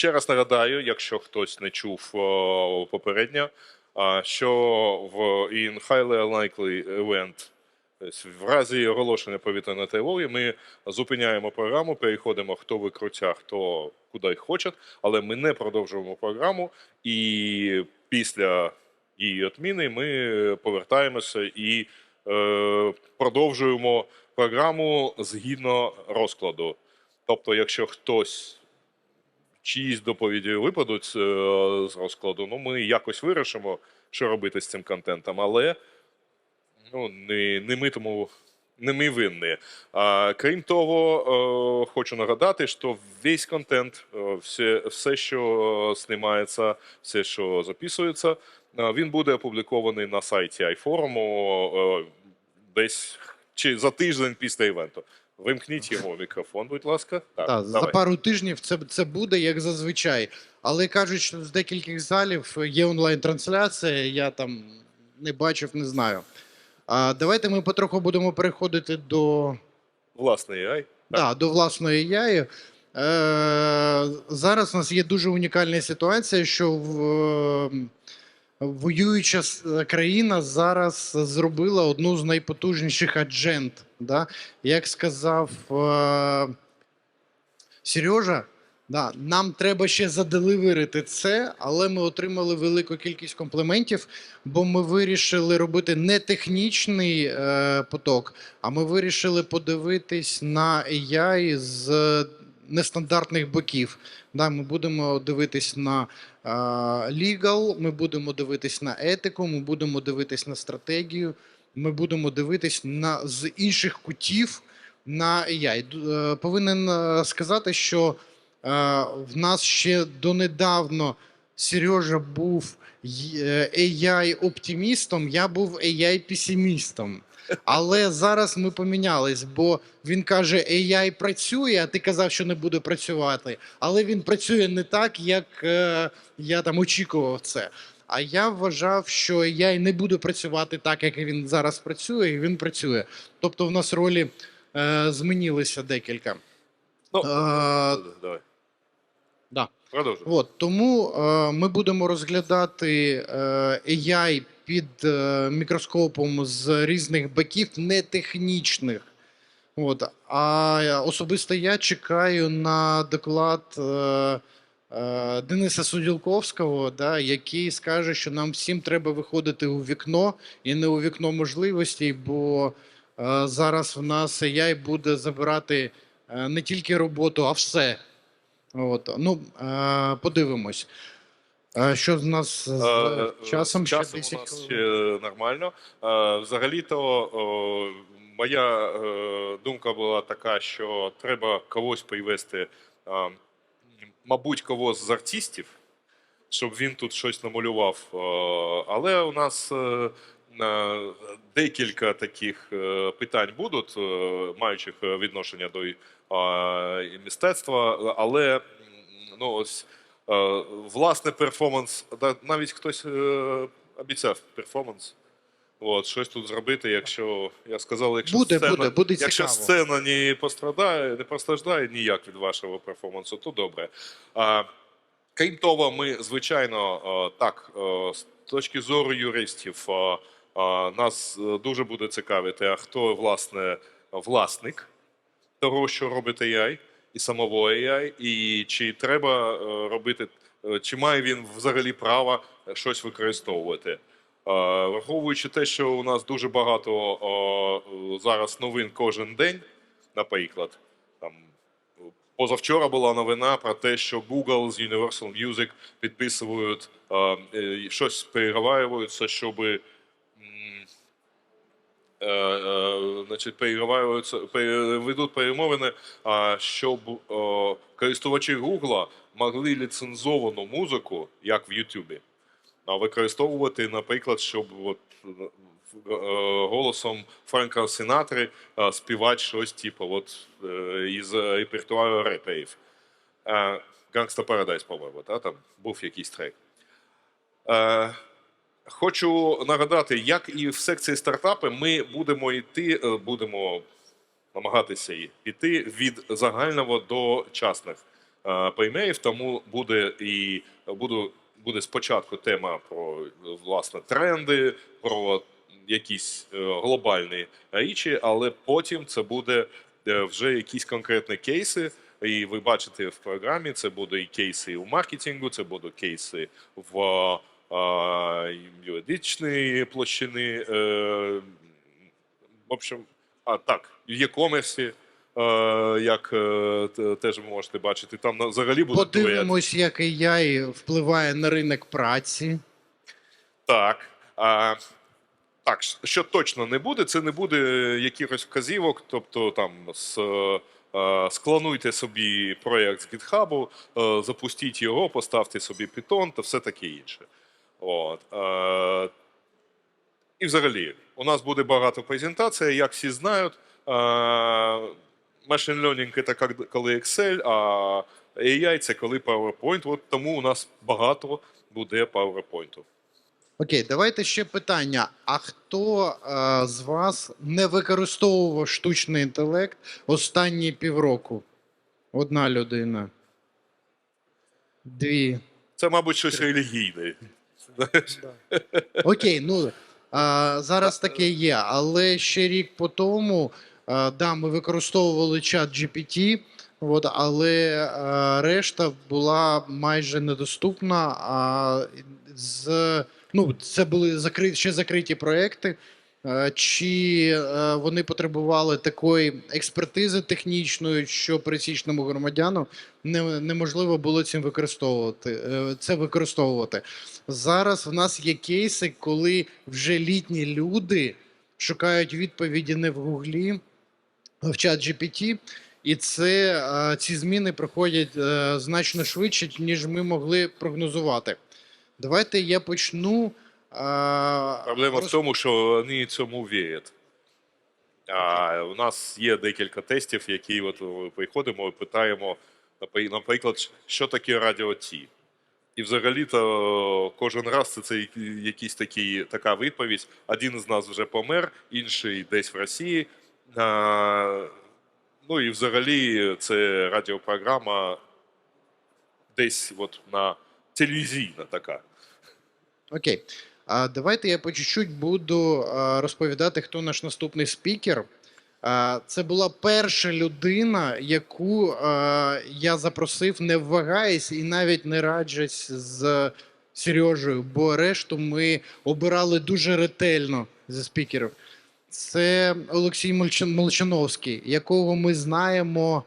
Ще раз нагадаю, якщо хтось не чув попередньо, що в in highly unlikely event, в разі оголошення повітряної тривоги, ми зупиняємо програму, переходимо хто в укриття, хто куди хоче, але ми не продовжуємо програму, і після її відміни ми повертаємося і е, продовжуємо програму згідно розкладу. Тобто, якщо хтось чиїсь доповіді випадуть е, з розкладу, ну ми якось вирішимо, що робити з цим контентом, але ну, не, не ми тому. Не ми винні. А, крім того, е, хочу нагадати, що весь контент, е, все, все, що знімається, все, що записується, він буде опублікований на сайті iForum десь чи за тиждень після івенту. Вимкніть йому мікрофон, будь ласка. Так, Так, за пару тижнів це, це буде як зазвичай. Але кажуть, що з декількох залів є онлайн-трансляція, я там не бачив, не знаю. А давайте ми потроху будемо переходити до, Власний AI. да, до власної яї. Е, зараз у нас є дуже унікальна ситуація, що в, воююча країна зараз зробила одну з найпотужніших аджент. Да? Як сказав е, Сережа, да, нам треба ще заделиверити це, але ми отримали велику кількість компліментів, бо ми вирішили робити не технічний е, поток, а ми вирішили подивитись на AI з нестандартних боків. Да, ми будемо дивитись на лігал, ми будемо дивитись на етику, ми будемо дивитись на стратегію, ми будемо дивитись на з інших кутів на AI. Е, Повинен е, сказати, що е, в нас ще донедавно Сережа був е, AI-оптимістом, я був AI-песимістом. Але зараз ми помінялись, бо він каже, AI працює, а ти казав, що не буде працювати. Але він працює не так, як е, я там очікував це. А я вважав, що AI не буде працювати так, як він зараз працює, і він працює. Тобто, в нас ролі е, змінилися декілька. Ну, Е, давай. Да. Продовжуй. От тому е, ми будемо розглядати е, AI під е, мікроскопом з різних боків, не технічних. От. А особисто я чекаю на доклад е, е, Дениса Суділковського, да, який скаже, що нам всім треба виходити у вікно і не у вікно можливостей, бо е, зараз в нас AI буде забирати е, не тільки роботу, а все. От, ну, е, подивимось. Е, що з нас з Е, часом? з Ще часом 10 у нас ще нормально. Е, Взагалі-то моя думка була така, що треба когось привести, мабуть, когось з артистів, щоб він тут щось намалював. Але у нас декілька таких е, питань будуть, е, маючих е, відношення до е, мистецтва, але ну, ось. Е, Власне, перформанс, навіть хтось е, обіцяв перформанс. От, щось тут зробити, якщо я сказав, якщо Буде, сцена, буде, буде якщо сцена не пострадає, не постраждає ніяк від вашого перформансу, то добре. А, крім того, ми, звичайно, е, так, е, з точки зору юристів, е, е, нас е, дуже буде цікавити, а хто власне власник того, що робить AI, і самого AI, і чи треба е, робити, е, чи має він взагалі право щось використовувати. Враховуючи те, що у нас дуже багато зараз новин кожен день, наприклад, там позавчора була новина про те, що Google з Universal Music підписують щось переговарюються, щоб м, е, значить, переговарюються, пере- ведуть перемовини, щоб е, користувачі Google могли ліцензовану музику, як в Ютубі, використовувати, наприклад, щоб от, е, голосом Франка Синатри е, співати щось, типу, от, е, із репертуару реперів. Е, Gangsta Paradise, по-моєму, та, там був якийсь трек. Хочу нагадати, як і в секції стартапи, ми будемо йти, е, будемо намагатися й- піти від загального до частних е, примірів, тому буде і буду, буде спочатку тема про власне тренди, про якісь е, глобальні речі, але потім це буде вже якісь конкретні кейси. І ви бачите в програмі, це будуть і кейси у маркетингу, це будуть кейси в юридичній площини. Е, в общем, а так, в e-commerce, е, як е, теж ви можете бачити, там взагалі буде. Подивимось, як AI впливає на ринок праці. Так. А, так, що точно не буде, це не буде якихось вказівок, тобто там з, склонуйте собі проєкт з GitHub, е, запустіть його, поставте собі Python та все таке інше. От. Е, і взагалі, у нас буде багато презентацій, як всі знають. Е, Machine Learning – це коли Excel, а AI – це коли PowerPoint. От тому у нас багато буде PowerPoint. Окей, давайте ще питання. А хто е, з вас не використовував штучний інтелект останні півроку? Одна людина. Дві. Це, мабуть, щось релігійне. Окей, ну а, зараз таке є, але ще рік по тому, а, да, ми використовували чат GPT, от, але а, решта була майже недоступна. А з, ну, це були закриті, ще закриті проекти. Е, Чи е, вони потребували такої експертизи технічної, що пересічному громадяну неможливо було цим використовувати е, це використовувати. Зараз в нас є кейси, коли вже літні люди шукають відповіді не в Гуглі, в чат GPT, і це, ці зміни проходять значно швидше, ніж ми могли прогнозувати. Давайте я почну. Е, Проблема в тому, що вони цьому вірять. А у нас є декілька тестів, які от е, приходимо і питаємо, наприклад, що таке радіо Ті. І взагалі-то кожен раз це, це якийсь такий, така відповідь. Один з нас вже помер, інший десь в Росії. А, ну і взагалі це радіопрограма десь от на телевізійна така. Окей. А давайте я по чуть-чуть буду розповідати, хто наш наступний спікер. Це була перша людина, яку я запросив, не ввагаясь і навіть не раджась з Сережею, бо решту ми обирали дуже ретельно зі спікерів. Це Олексій Молчановський, якого ми знаємо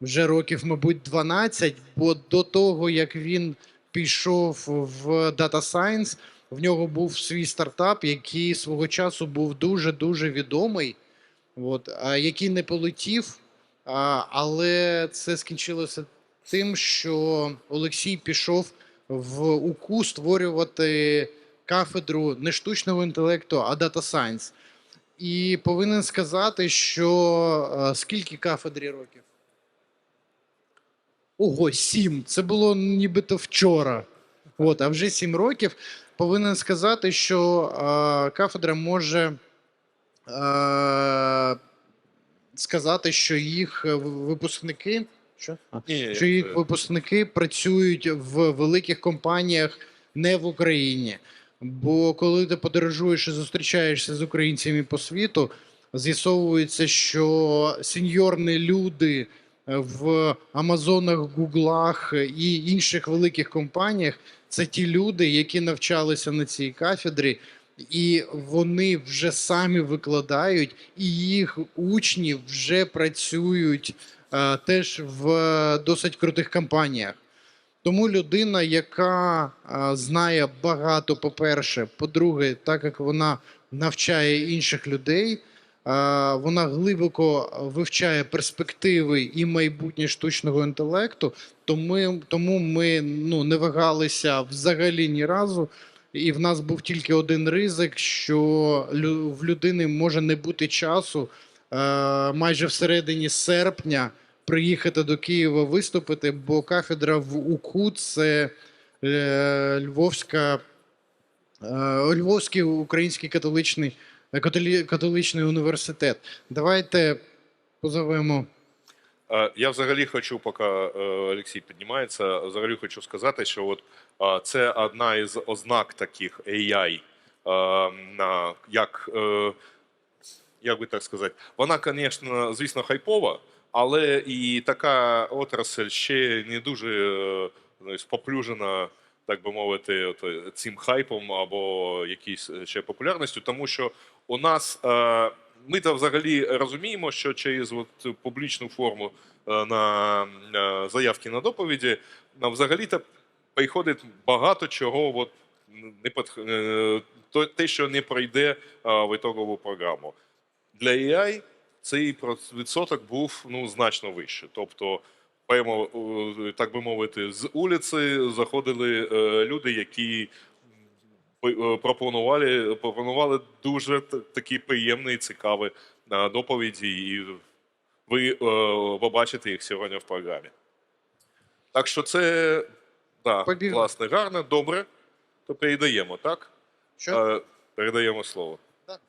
вже років, мабуть, 12, бо до того, як він пішов в Data Science, в нього був свій стартап, який свого часу був дуже-дуже відомий, от, який не полетів. Але це скінчилося тим, що Олексій пішов в УКУ створювати кафедру не штучного інтелекту, а Data Science. І повинен сказати, що скільки кафедрі років? Ого, сім. Це було нібито вчора. От, а вже сім років. Повинен сказати, що е, кафедра може е, сказати, що їх е, випускники. Що? Ні, що їх випускники працюють в великих компаніях не в Україні. Бо коли ти подорожуєш і зустрічаєшся з українцями по світу, з'ясовується, що сеньорні люди в Амазонах, Гуглах і інших великих компаніях це ті люди, які навчалися на цій кафедрі, і вони вже самі викладають, і їх учні вже працюють е, теж в е, досить крутих компаніях. Тому людина, яка е, знає багато, по-перше, по-друге, так як вона навчає інших людей, е, вона глибоко вивчає перспективи і майбутнє штучного інтелекту. Тому, тому ми ну, не вагалися взагалі ні разу. І в нас був тільки один ризик, що в людини може не бути часу майже всередині серпня приїхати до Києва виступити, бо кафедра в УКУ це е, Львовська, е, Львовський український католичний, католичний університет. Давайте позовемо. Я взагалі хочу, поки е, Олексій піднімається, взагалі хочу сказати, що от це одна із ознак таких AI, як, е, як би так сказати, вона, звісно, звісно, хайпова, але і така отрасль ще не дуже е, споплюжена, так би мовити, от, е, цим хайпом або якісь е, ще популярністю, тому що у нас е, ми то взагалі розуміємо, що через от публічну форму на заявки на доповіді на взагалі-то приходить багато чого, от, не под, те, що не пройде в ітогову програму. Для AI цей відсоток був ну, значно вищий. Тобто, так би мовити, з вулиці заходили е, люди, які е, пропонували, пропонували дуже такі приємні і цікаві е, доповіді, і ви побачите їх сьогодні в програмі. Так що це да, Побігли. власне, гарно, добре. То передаємо, так? Що? Передаємо слово. Так.